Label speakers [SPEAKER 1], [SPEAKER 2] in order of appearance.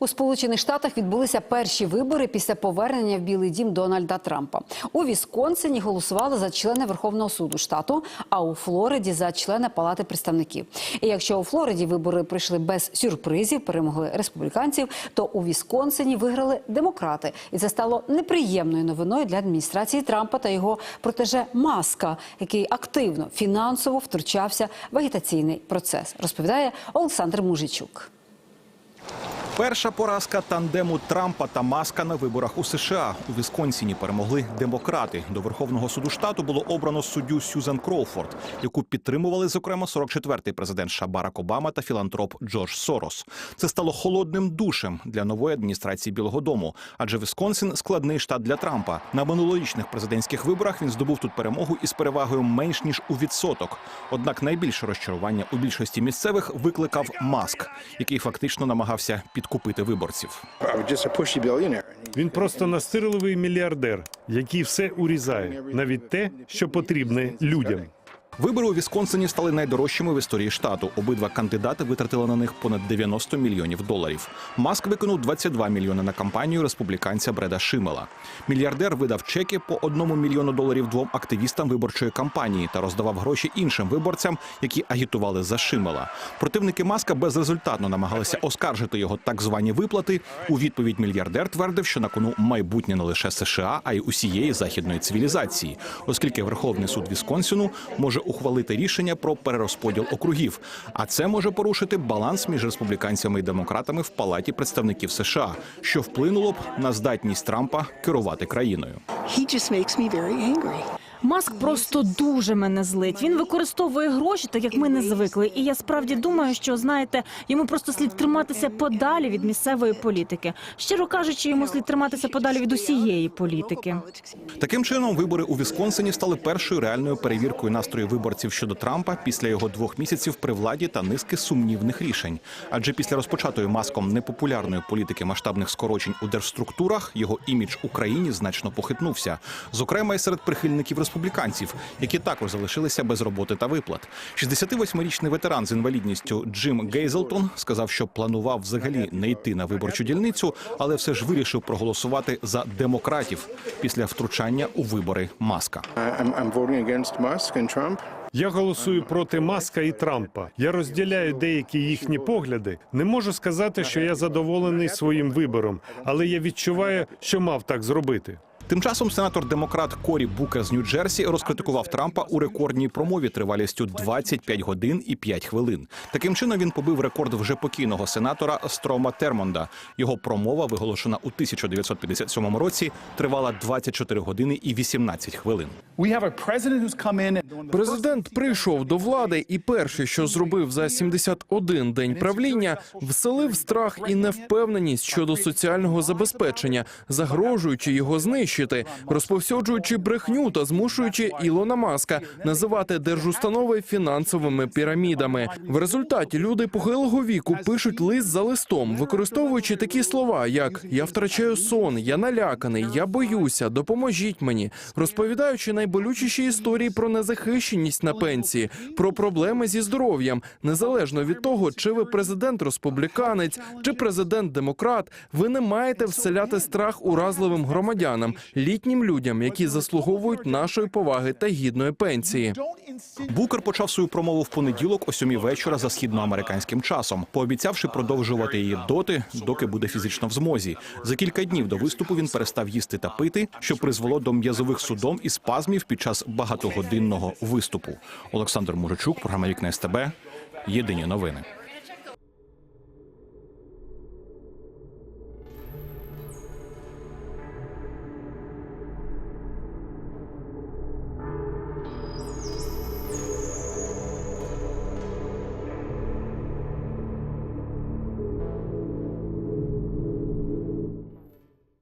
[SPEAKER 1] У Сполучених Штатах відбулися перші вибори після повернення в Білий Дім Дональда Трампа. У Вісконсині голосували за члена Верховного суду штату, а у Флориді за члена Палати представників. І якщо у Флориді вибори прийшли без сюрпризів, перемогли республіканців, то у Вісконсині виграли демократи, і це стало неприємною новиною для адміністрації Трампа та його протеже Маска, який активно фінансово втручався в агітаційний процес. Розповідає Олександр Мужичук.
[SPEAKER 2] Перша поразка тандему Трампа та Маска на виборах у США. У Вісконсіні перемогли демократи. До Верховного суду штату було обрано суддю Сюзан Кроуфорд, яку підтримували, зокрема, 44-й президент США Барак Обама та філантроп Джордж Сорос. Це стало холодним душем для нової адміністрації Білого Дому, адже Вісконсин складний штат для Трампа. На минулорічних президентських виборах він здобув тут перемогу із перевагою менш ніж у відсоток. Однак найбільше розчарування у більшості місцевих викликав Маск, який фактично намагався підкупити виборців.
[SPEAKER 3] Він просто настирливий мільярдер, який все урізає, навіть те, що потрібне людям.
[SPEAKER 2] Вибори у Вісконсині стали найдорожчими в історії штату. Обидва кандидати витратили на них понад 90 мільйонів доларів. Маск виконав 22 мільйони на кампанію республіканця Бреда Шимела. Мільярдер видав чеки по одному мільйону доларів двом активістам виборчої кампанії та роздавав гроші іншим виборцям, які агітували за Шимела. Противники Маска безрезультатно намагалися оскаржити його так звані виплати. У відповідь мільярдер твердив, що на кону майбутнє не лише США, а й усієї західної цивілізації, оскільки Верховний суд Вісконсіну може ухвалити рішення про перерозподіл округів. А це може порушити баланс між республіканцями і демократами в палаті представників США, що вплинуло б на здатність Трампа керувати країною.
[SPEAKER 4] He just makes me very angry.
[SPEAKER 5] Маск просто дуже мене злить. Він використовує гроші, так як ми не звикли. І я справді думаю, що знаєте, йому просто слід триматися подалі від місцевої політики. Щиро кажучи, йому слід триматися подалі від усієї політики.
[SPEAKER 2] Таким чином, вибори у Вісконсині стали першою реальною перевіркою настрою виборців щодо Трампа після його двох місяців при владі та низки сумнівних рішень. Адже після розпочатої маском непопулярної політики масштабних скорочень у держструктурах його імідж Україні значно похитнувся, зокрема й серед прихильників республіканців, які також залишилися без роботи та виплат. 68-річний ветеран з інвалідністю Джим Гейзелтон сказав, що планував взагалі не йти на виборчу дільницю, але все ж вирішив проголосувати за демократів після втручання у вибори Маска.
[SPEAKER 3] Я голосую проти Маска і Трампа. Я розділяю деякі їхні погляди. Не можу сказати, що я задоволений своїм вибором, але я відчуваю, що мав так зробити.
[SPEAKER 2] Тим часом сенатор демократ Корі Букер з Нью-Джерсі розкритикував Трампа у рекордній промові тривалістю 25 годин і 5 хвилин. Таким чином він побив рекорд вже покійного сенатора Строма Термонда. Його промова, виголошена у 1957 році, тривала 24 години і 18 хвилин.
[SPEAKER 6] Президент прийшов до влади, і перше, що зробив за 71 день правління, вселив страх і невпевненість щодо соціального забезпечення, загрожуючи його знищити, розповсюджуючи брехню та змушуючи Ілона Маска називати держустанови фінансовими пірамідами. В результаті люди похилого віку пишуть лист за листом, використовуючи такі слова, як я втрачаю сон, я наляканий, я боюся, допоможіть мені, розповідаючи найболючіші історії про незахищеність на пенсії, про проблеми зі здоров'ям, незалежно від того, чи ви президент республіканець, чи президент демократ, ви не маєте вселяти страх уразливим громадянам, літнім людям, які заслуговують нашої поваги та гідної пенсії.
[SPEAKER 2] Букер почав свою промову в понеділок о сьомій вечора за східноамериканським часом, пообіцявши продовжувати її доти, доки буде фізично в змозі. За кілька днів до виступу він перестав їсти та пити, що призвело до м'язових судом і спазмів під час багатогодинного виступу. Олександр Мужичук, програма Вікна СТБ. Єдині новини.